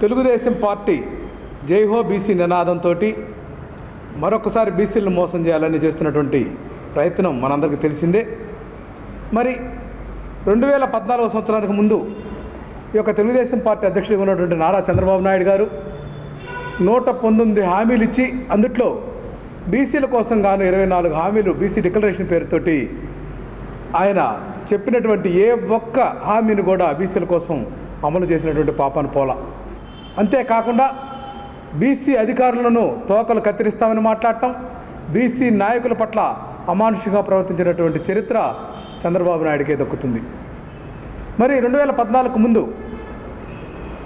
Telugu Desam party Jai Ho BC నినాదంతో మరొకసారి బీసీలను మోసం చేయాలని చేస్తున్నటువంటి ప్రయత్నం మనందరికీ తెలిసిందే. మరి రెండు వేల పద్నాలుగో సంవత్సరానికి ముందు ఈ యొక్క తెలుగుదేశం పార్టీ అధ్యక్షుడిగా ఉన్నటువంటి నారా చంద్రబాబు నాయుడు గారు నూట పంతొమ్మిది హామీలు ఇచ్చి అందుట్లో బీసీల కోసం గాను ఇరవై నాలుగు హామీలు బీసీ డిక్లరేషన్ పేరుతోటి ఆయన చెప్పినటువంటి ఏ ఒక్క హామీని కూడా బీసీల కోసం అమలు చేసినటువంటి పాపాను పోల. అంతేకాకుండా బీసీ అధికారులను తోకలు కత్తిరిస్తామని మాట్లాడటం బీసీ నాయకుల పట్ల అమానుషంగా ప్రవర్తించినటువంటి చరిత్ర చంద్రబాబు నాయుడికే దక్కుతుంది. మరి రెండు వేల పద్నాలుగు ముందు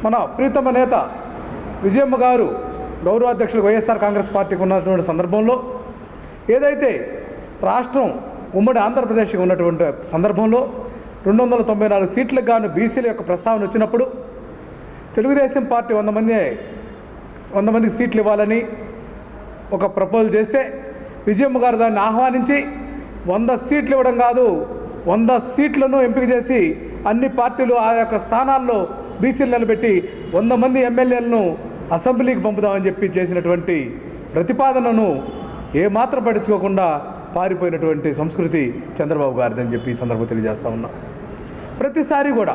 మన ప్రీతమ నేత విజయమ్మ గారు గౌరవాధ్యక్షులు వైఎస్ఆర్ కాంగ్రెస్ పార్టీకి ఉన్నటువంటి సందర్భంలో ఏదైతే రాష్ట్రం ఉమ్మడి ఆంధ్రప్రదేశ్కి ఉన్నటువంటి సందర్భంలో రెండు వందల తొంభై నాలుగు సీట్లకు గాను బీసీల యొక్క ప్రస్తావన వచ్చినప్పుడు తెలుగుదేశం పార్టీ వంద మంది వంద మందికి సీట్లు ఇవ్వాలని ఒక ప్రపోజల్ చేస్తే విజయమ్మ గారు దాన్ని ఆహ్వానించి వంద సీట్లు ఇవ్వడం కాదు వంద సీట్లను ఎంపిక చేసి అన్ని పార్టీలు ఆ యొక్క స్థానాల్లో బీసీలు నిలబెట్టి వంద మంది ఎమ్మెల్యేలను అసెంబ్లీకి పంపుదామని చెప్పి చేసినటువంటి ప్రతిపాదనను ఏమాత్రం పట్టించుకోకుండా పారిపోయినటువంటి సంస్కృతి చంద్రబాబు గారిదని చెప్పి ఈ సందర్భం తెలియజేస్తా ఉన్నా. ప్రతిసారి కూడా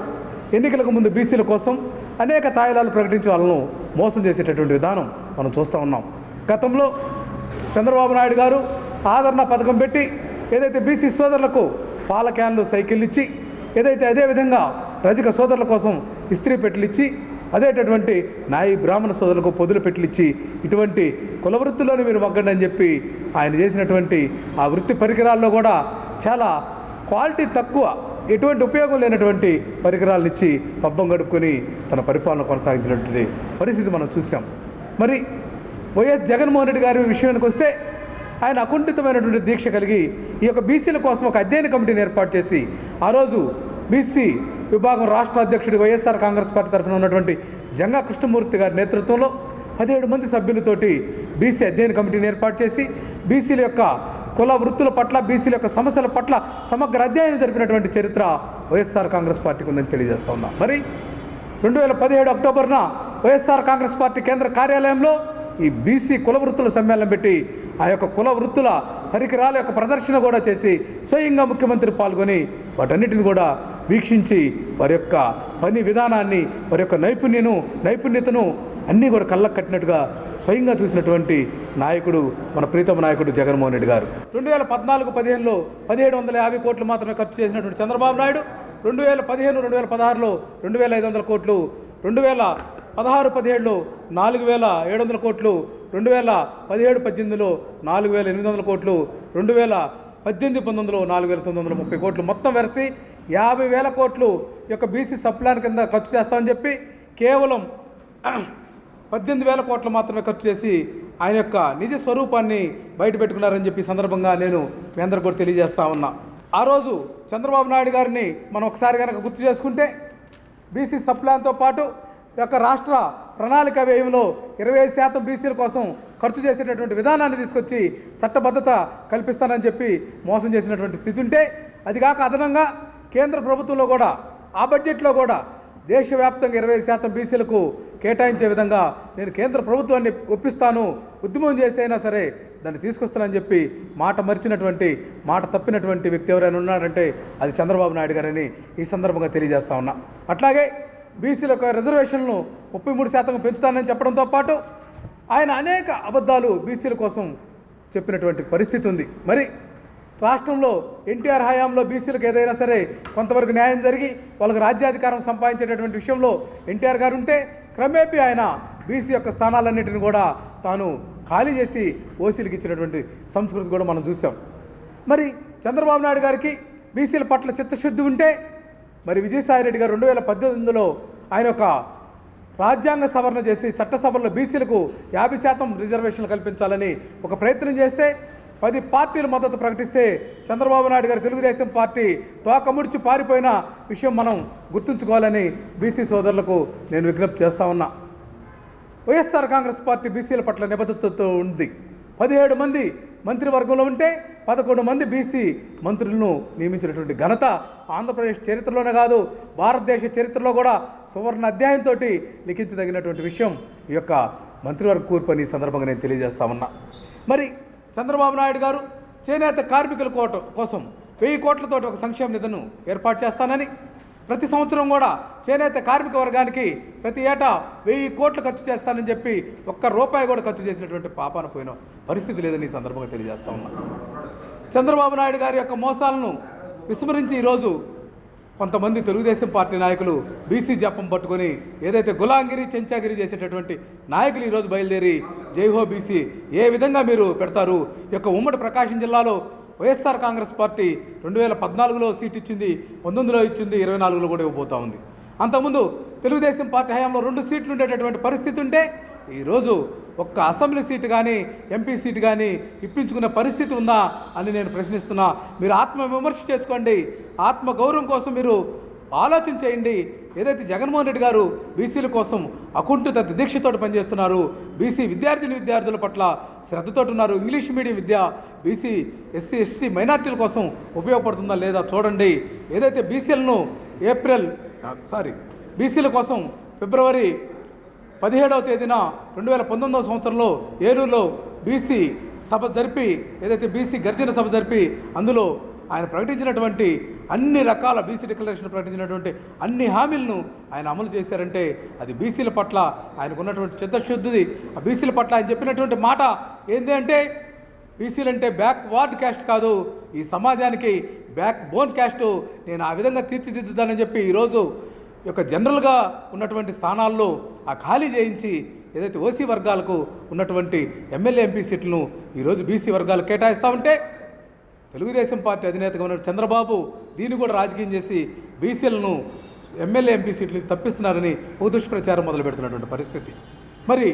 ఎన్నికలకు ముందు బీసీల కోసం అనేక తాయిలాలు ప్రకటించి వాళ్ళను మోసం చేసేటటువంటి విధానం మనం చూస్తూ ఉన్నాం. గతంలో చంద్రబాబు నాయుడు గారు ఆదరణ పథకం పెట్టి ఏదైతే బీసీ సోదరులకు పాల క్యాన్లు సైకిల్ ఇచ్చి ఏదైతే అదేవిధంగా రజక సోదరుల కోసం ఇస్త్రీ పెట్టెలు ఇచ్చి అదేటటువంటి నాయి బ్రాహ్మణ సోదరులకు పొదులు పెట్టిలిచ్చి ఇచ్చి ఇటువంటి కుల వృత్తిలోనే మీరు మగ్గండి అని చెప్పి ఆయన చేసినటువంటి ఆ వృత్తి పరికరాల్లో కూడా చాలా క్వాలిటీ తక్కువ ఎటువంటి ఉపయోగం లేనటువంటి పరికరాలను ఇచ్చి పబ్బం గడుపుకొని తన పరిపాలన కొనసాగించినటువంటి పరిస్థితి మనం చూసాం మరి వైఎస్ జగన్మోహన్ రెడ్డి గారి విషయానికి వస్తే ఆయన అకుంఠితమైనటువంటి దీక్ష కలిగి ఈ యొక్క బీసీల కోసం ఒక అధ్యయన కమిటీని ఏర్పాటు చేసి ఆ రోజు బీసీ విభాగం రాష్ట్ర అధ్యక్షుడు వైఎస్ఆర్ కాంగ్రెస్ పార్టీ తరఫున ఉన్నటువంటి జంగా కృష్ణమూర్తి గారి నేతృత్వంలో పదిహేడు మంది సభ్యులతోటి బీసీ అధ్యయన కమిటీని ఏర్పాటు చేసి బీసీల యొక్క కుల వృత్తుల పట్ల బీసీల యొక్క సమస్యల పట్ల సమగ్ర అధ్యయనం జరిపినటువంటి చరిత్ర వైఎస్ఆర్ కాంగ్రెస్ పార్టీకి ఉందని తెలియజేస్తా ఉన్నా. మరి రెండు వేల పదిహేడు అక్టోబర్న వైఎస్ఆర్ కాంగ్రెస్ పార్టీ కేంద్ర కార్యాలయంలో ఈ బీసీ కుల వృత్తుల సమ్మేళనం పెట్టి ఆ యొక్క కుల వృత్తుల పరికరాల యొక్క ప్రదర్శన కూడా చేసి స్వయంగా ముఖ్యమంత్రి పాల్గొని వాటన్నిటిని కూడా వీక్షించి వారి యొక్క పని విధానాన్ని వారి యొక్క నైపుణ్యను నైపుణ్యతను అన్నీ కూడా కళ్ళకు కట్టినట్టుగా స్వయంగా చూసినటువంటి నాయకుడు మన ప్రీతమ నాయకుడు జగన్మోహన్ రెడ్డి గారు. రెండు వేల పద్నాలుగు పదిహేనులో పదిహేడు వందల యాభై కోట్లు మాత్రమే ఖర్చు చేసినటువంటి చంద్రబాబు నాయుడు రెండు వేల పదిహేను రెండు వేల పదహారులో రెండు వేల ఐదు వందల కోట్లు రెండు వేల పదహారు పదిహేడులో నాలుగు వేల ఏడు వందల కోట్లు రెండు వేల పదిహేడు పద్దెనిమిదిలో నాలుగు వేల ఎనిమిది వందల కోట్లు రెండు వేల పద్దెనిమిది పంతొమ్మిదిలో నాలుగు వేల తొమ్మిది వందల ముప్పై కోట్లు మొత్తం వెరసి యాభై వేల కోట్లు యొక్క బీసీ సప్లాన్ కింద ఖర్చు చేస్తామని చెప్పి కేవలం పద్దెనిమిది వేల కోట్లు మాత్రమే ఖర్చు చేసి ఆయన యొక్క నిజ స్వరూపాన్ని బయట పెట్టుకున్నారని చెప్పి సందర్భంగా నేను మీ అందరు కూడా తెలియజేస్తా ఉన్నా. ఆ రోజు చంద్రబాబు నాయుడు గారిని మనం ఒకసారి కనుక గుర్తు చేసుకుంటే బీసీ సప్లాన్తో పాటు యొక్క రాష్ట్ర ప్రణాళిక వ్యయంలో ఇరవై ఐదు శాతం బీసీల కోసం ఖర్చు చేసేటటువంటి విధానాన్ని తీసుకొచ్చి చట్టబద్ధత కల్పిస్తానని చెప్పి మోసం చేసినటువంటి స్థితి ఉంటే అది కాక అదనంగా కేంద్ర ప్రభుత్వంలో కూడా ఆ బడ్జెట్లో కూడా దేశవ్యాప్తంగా ఇరవై శాతం బీసీలకు కేటాయించే విధంగా నేను కేంద్ర ప్రభుత్వాన్ని ఒప్పిస్తాను ఉద్యమం చేసైనా సరే దాన్ని తీసుకొస్తానని చెప్పి మాట మరిచినటువంటి మాట తప్పినటువంటి వ్యక్తి ఎవరైనా ఉన్నారంటే అది చంద్రబాబు నాయుడు గారని ఈ సందర్భంగా తెలియజేస్తా ఉన్నా. అట్లాగే బీసీల యొక్క రిజర్వేషన్లను ముప్పై మూడు శాతం పెంచుతానని చెప్పడంతో పాటు ఆయన అనేక అబద్ధాలు బీసీల కోసం చెప్పినటువంటి పరిస్థితి ఉంది. మరి రాష్ట్రంలో ఎన్టీఆర్ హయాంలో బీసీలకు ఏదైనా సరే కొంతవరకు న్యాయం జరిగి వాళ్ళకి రాజ్యాధికారం సంపాదించేటటువంటి విషయంలో ఎన్టీఆర్ గారు ఉంటే క్రమేపీ ఆయన బీసీ యొక్క స్థానాలన్నింటిని కూడా తాను ఖాళీ చేసి ఓసీలకు ఇచ్చినటువంటి సంస్కృతి కూడా మనం చూసాం మరి చంద్రబాబు నాయుడు గారికి బీసీల పట్ల చిత్తశుద్ధి ఉంటే మరి విజయసాయిరెడ్డి గారు రెండు వేల పద్దెనిమిదిలో ఆయన ఒక రాజ్యాంగ సవరణ చేసి చట్టసభల్లో బీసీలకు యాభై శాతం రిజర్వేషన్లు కల్పించాలని ఒక ప్రయత్నం చేస్తే పది పార్టీల మద్దతు ప్రకటిస్తే చంద్రబాబు నాయుడు గారు తెలుగుదేశం పార్టీ తోక ముడిచి పారిపోయిన విషయం మనం గుర్తుంచుకోవాలని బీసీ సోదరులకు నేను విజ్ఞప్తి చేస్తా ఉన్నా. వైఎస్ఆర్ కాంగ్రెస్ పార్టీ బీసీల పట్ల నిబద్ధతతో ఉంది. పదిహేడు మంది మంత్రివర్గంలో ఉంటే పదకొండు మంది బీసీ మంత్రులను నియమించినటువంటి ఘనత ఆంధ్రప్రదేశ్ చరిత్రలోనే కాదు భారతదేశ చరిత్రలో కూడా సువర్ణ అధ్యాయంతో లిఖించదగినటువంటి విషయం ఈ యొక్క మంత్రివర్గ కూర్పు అని ఈ సందర్భంగా నేను తెలియజేస్తా ఉన్నా. మరి చంద్రబాబు నాయుడు గారు చేనేత కార్మికుల కోట కోసం వెయ్యి కోట్లతోటి ఒక సంక్షేమ నిధును ఏర్పాటు చేస్తానని ప్రతి సంవత్సరం కూడా చేనేత కార్మిక వర్గానికి ప్రతి ఏటా వెయ్యి కోట్లు ఖర్చు చేస్తానని చెప్పి ఒక్క రూపాయి కూడా ఖర్చు చేసినటువంటి పాపాన పోయిన పరిస్థితి లేదని ఈ సందర్భంగా తెలియజేస్తా ఉన్నా. చంద్రబాబు నాయుడు గారి యొక్క మోసాలను విస్మరించి ఈరోజు కొంతమంది తెలుగుదేశం పార్టీ నాయకులు బీసీ జపం పట్టుకొని ఏదైతే గులాంగిరి చెంచాగిరి చేసేటటువంటి నాయకులు ఈరోజు బయలుదేరి జైహో బీసీ ఏ విధంగా మీరు పెడతారు? ఈ యొక్క ఉమ్మడి ప్రకాశం జిల్లాలో వైఎస్ఆర్ కాంగ్రెస్ పార్టీ రెండు వేల పద్నాలుగులో సీట్ ఇచ్చింది పంతొమ్మిదిలో ఇచ్చింది ఇరవై నాలుగులో కూడా ఇవ్వబోతూ ఉంది. అంతకుముందు తెలుగుదేశం పార్టీ హయాంలో రెండు సీట్లు ఉండేటటువంటి పరిస్థితి ఉంటే ఈరోజు ఒక్క అసెంబ్లీ సీటు కానీ ఎంపీ సీటు కానీ ఇప్పించుకునే పరిస్థితి ఉందా అని నేను ప్రశ్నిస్తున్నా. మీరు ఆత్మ విమర్శ చేసుకోండి. ఆత్మగౌరవం కోసం మీరు ఆలోచన చేయండి. ఏదైతే జగన్మోహన్ రెడ్డి గారు బీసీల కోసం అకుంఠిత దీక్షతో పనిచేస్తున్నారు బీసీ విద్యార్థిని విద్యార్థుల పట్ల శ్రద్ధతో ఉన్నారు ఇంగ్లీష్ మీడియం విద్య బీసీ ఎస్సీ ఎస్టీ మైనార్టీల కోసం ఉపయోగపడుతుందా లేదా చూడండి. ఏదైతే బీసీలను ఏప్రిల్ సారీ బీసీల కోసం ఫిబ్రవరి పదిహేడవ తేదీన రెండు వేల పంతొమ్మిదవ సంవత్సరంలో ఏలూరులో బీసీ సభ జరిపి ఏదైతే బీసీ గర్జన సభ జరిపి అందులో ఆయన ప్రకటించినటువంటి అన్ని రకాల బీసీ డిక్లరేషన్ ప్రకటించినటువంటి అన్ని హామీలను ఆయన అమలు చేశారంటే అది బీసీల పట్ల ఆయనకు ఉన్నటువంటి చిత్తశుద్ధిది. ఆ బీసీల పట్ల ఆయన చెప్పినటువంటి మాట ఏంటి అంటే బీసీలు అంటే బ్యాక్ వార్డ్ క్యాస్ట్ కాదు ఈ సమాజానికి బ్యాక్ బోన్ క్యాస్ట్ నేను ఆ విధంగా తీర్చిదిద్దుతానని చెప్పి ఈరోజు ఈ యొక్క జనరల్గా ఉన్నటువంటి స్థానాల్లో ఆ ఖాళీ చేయించి ఏదైతే ఓసీ వర్గాలకు ఉన్నటువంటి ఎమ్మెల్యే ఎంపీ సీట్లను ఈరోజు బీసీ వర్గాలు కేటాయిస్తామంటే తెలుగుదేశం పార్టీ అధినేతగా ఉన్న చంద్రబాబు దీన్ని కూడా రాజకీయం చేసి బీసీలను ఎమ్మెల్యే ఎంపీ సీట్లు తప్పిస్తున్నారని ఓ దుష్ప్రచారం మొదలు పెడుతున్నటువంటి పరిస్థితి. మరి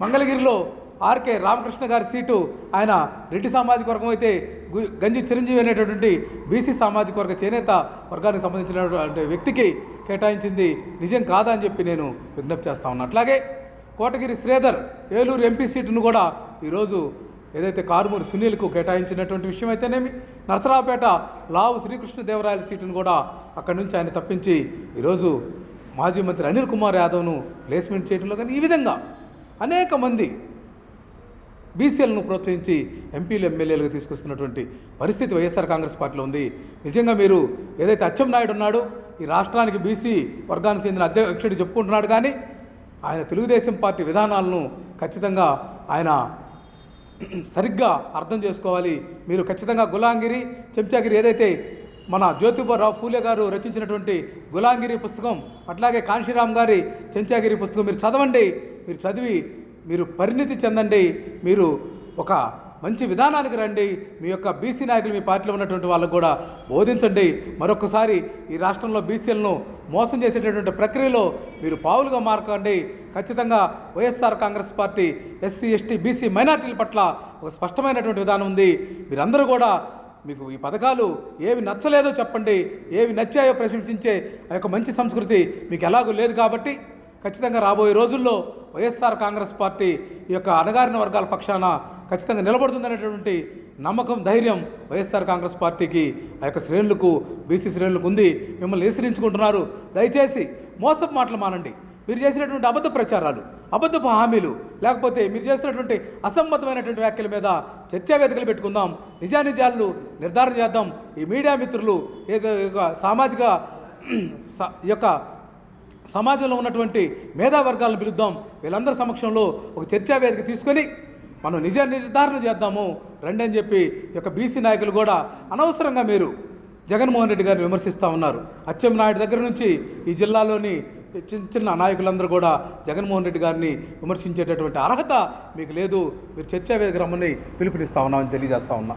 మంగళగిరిలో ఆర్కే రామకృష్ణ గారి సీటు ఆయన రెడ్డి సామాజిక వర్గం అయితే గు- గంజి చిరంజీవి అనేటటువంటి బీసీ సామాజిక వర్గ చేనేత వర్గానికి సంబంధించినటువంటి వ్యక్తికి కేటాయించింది నిజం కాదా అని చెప్పి నేను విజ్ఞప్తి చేస్తా ఉన్నా. అట్లాగే కోటగిరి శ్రీధర్ ఏలూరు ఎంపీ సీటును కూడా ఈరోజు ఏదైతే కారుమూరి సునీల్కు కేటాయించినటువంటి విషయం అయితేనేమి? నరసరావుపేట లావు శ్రీకృష్ణదేవరాయల సీటును కూడా అక్కడి నుంచి ఆయన తప్పించి ఈరోజు మాజీ మంత్రి అనిల్ కుమార్ యాదవ్ను ప్లేస్మెంట్ చేయడంలో కానీ ఈ విధంగా అనేక మంది బీసీలను ప్రోత్సహించి ఎంపీలు ఎమ్మెల్యేలుగా తీసుకొస్తున్నటువంటి పరిస్థితి వైఎస్ఆర్ కాంగ్రెస్ పార్టీలో ఉంది. నిజంగా మీరు ఏదైతే అచ్చెం నాయుడు ఉన్నాడో ఈ రాష్ట్రానికి బీసీ వర్గానికి చెందిన అధ్యక్షుడు చెప్పుకుంటున్నాడు కానీ ఆయన తెలుగుదేశం పార్టీ విధానాలను ఖచ్చితంగా ఆయన సరిగ్గా అర్థం చేసుకోవాలి. మీరు ఖచ్చితంగా గులాంగిరి చెంచాగిరి ఏదైతే మన జ్యోతిబారావు ఫూలే గారు రచించినటువంటి గులాంగిరి పుస్తకం అట్లాగే కాంశీరామ్ గారి చెంచాగిరి పుస్తకం మీరు చదవండి. మీరు చదివి మీరు పరిణితి చెందండి. మీరు ఒక మంచి విధానానికి రండి. మీ యొక్క బీసీ నాయకులు మీ పార్టీలో ఉన్నటువంటి వాళ్ళకు కూడా బోధించండి. మరొకసారి ఈ రాష్ట్రంలో బీసీలను మోసం చేసేటటువంటి ప్రక్రియలో మీరు పావులుగా మారకండి. ఖచ్చితంగా YSR Congress party SC ST BC మైనార్టీల పట్ల ఒక స్పష్టమైనటువంటి విధానం ఉంది. మీరందరూ కూడా మీకు ఈ పథకాలు ఏవి నచ్చలేదో చెప్పండి. ఏవి నచ్చాయో ప్రశంసించే ఆ యొక్క మంచి సంస్కృతి మీకు ఎలాగూ లేదు కాబట్టి ఖచ్చితంగా రాబోయే రోజుల్లో వైఎస్ఆర్ కాంగ్రెస్ పార్టీ ఈ యొక్క అణగారిన వర్గాల పక్షాన ఖచ్చితంగా నిలబడుతుందనేటువంటి నమ్మకం ధైర్యం వైఎస్ఆర్ కాంగ్రెస్ పార్టీకి ఆ యొక్క శ్రేణులకు బీసీ శ్రేణులకు ఉంది. మిమ్మల్ని హెచ్చరించుకుంటున్నారు దయచేసి మోసపు మాటలు మానండి. మీరు చేసినటువంటి అబద్ధ ప్రచారాలు అబద్ధపు హామీలు లేకపోతే మీరు చేస్తున్నటువంటి అసమ్మతమైనటువంటి వ్యాఖ్యల మీద చర్చా వేదికలు పెట్టుకుందాం. నిజానిజాలు నిర్ధారణ చేద్దాం. ఈ మీడియా మిత్రులు ఈ యొక్క సామాజిక స- ఈ యొక్క సమాజంలో ఉన్నటువంటి మేధావర్గాలను పిలుద్దాం. వీళ్ళందరి సమక్షంలో ఒక చర్చా వేదిక తీసుకొని మనం నిజ నిర్ధారణ చేద్దాము రండి అని చెప్పి ఈ యొక్క బీసీ నాయకులు కూడా అనవసరంగా మీరు జగన్మోహన్ రెడ్డి గారిని విమర్శిస్తూ ఉన్నారు. అచ్చెం నాయుడు దగ్గర నుంచి ఈ జిల్లాలోని చిన్న చిన్న నాయకులందరూ కూడా జగన్మోహన్ రెడ్డి గారిని విమర్శించేటటువంటి అర్హత మీకు లేదు. మీరు చర్చా వేదిక రమ్మని పిలుపునిస్తా ఉన్నామని తెలియజేస్తా ఉన్నా.